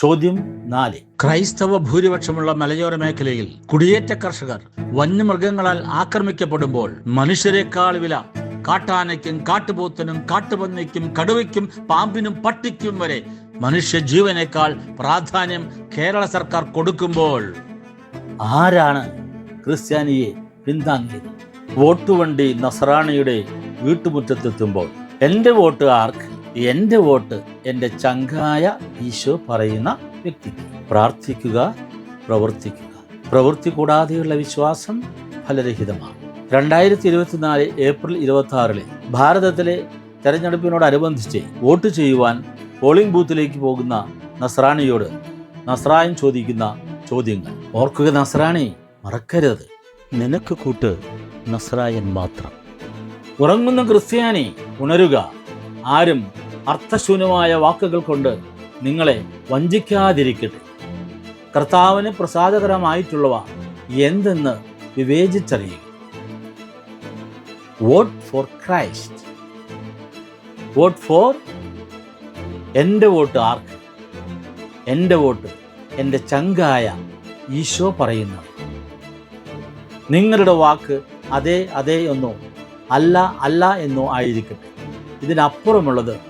ചോദ്യം നാല്. ക്രൈസ്തവ ഭൂരിപക്ഷമുള്ള മലയോര മേഖലയിൽ കുടിയേറ്റ കർഷകർ വന്യമൃഗങ്ങളാൽ ആക്രമിക്കപ്പെടുമ്പോൾ മനുഷ്യരെക്കാൾ വില കാട്ടാനയ്ക്കും കാട്ടുപോത്തിനും കാട്ടുപന്നിക്കും കടുവയ്ക്കും പാമ്പിനും പട്ടിക്കും വരെ മനുഷ്യ ജീവനേക്കാൾ പ്രാധാന്യം കേരള സർക്കാർ കൊടുക്കുമ്പോൾ ആരാണ് ക്രിസ്ത്യാനിയെ പിന്താങ്ങിയത്? വോട്ടുവണ്ടി നസറാണിയുടെ വീട്ടുമുറ്റത്തെത്തുമ്പോൾ എന്റെ വോട്ട് ആർക്ക് എന്റെ വോട്ട് എന്റെ ചങ്കായ ഈശോ പറയുന്ന വ്യക്തി പ്രാർത്ഥിക്കുക പ്രവർത്തിക്കുക. പ്രവൃത്തി കൂടാതെയുള്ള വിശ്വാസം ഫലരഹിതമാണ്. രണ്ടായിരത്തി ഇരുപത്തിനാല് ഏപ്രിൽ ഇരുപത്തി ആറിലെ ഭാരതത്തിലെ തെരഞ്ഞെടുപ്പിനോടനുബന്ധിച്ച് വോട്ട് ചെയ്യുവാൻ പോളിംഗ് ബൂത്തിലേക്ക് പോകുന്ന നസ്രാണിയോട് നസ്രായൻ ചോദിക്കുന്ന ചോദ്യങ്ങൾ. ഓർക്കുക നസ്രാണി മറക്കരുത്. നിനക്ക് കൂട്ട് നസ്രായൻ മാത്രം. ഉറങ്ങുന്ന ക്രിസ്ത്യാനി ഉണരുക. ആരും അർത്ഥശൂന്യമായ വാക്കുകൾ കൊണ്ട് നിങ്ങളെ വഞ്ചിക്കാതിരിക്കട്ടെ. കർത്താവിന് പ്രസാദകരമായിട്ടുള്ളവ എന്തെന്ന് വിവേചിച്ചറിയുക. Vote for Christ. Vote for എന്റെ വോട്ട് ആർക്ക്? എന്റെ വോട്ട് എന്റെ ചങ്കായ ഈശോ പറയുന്നത്. നിങ്ങളുടെ വാക്ക് അതെ അതെ എന്നോ അല്ല അല്ല എന്നോ ആയിരിക്കട്ടെ. ഇതിനപ്പുറമുള്ളത്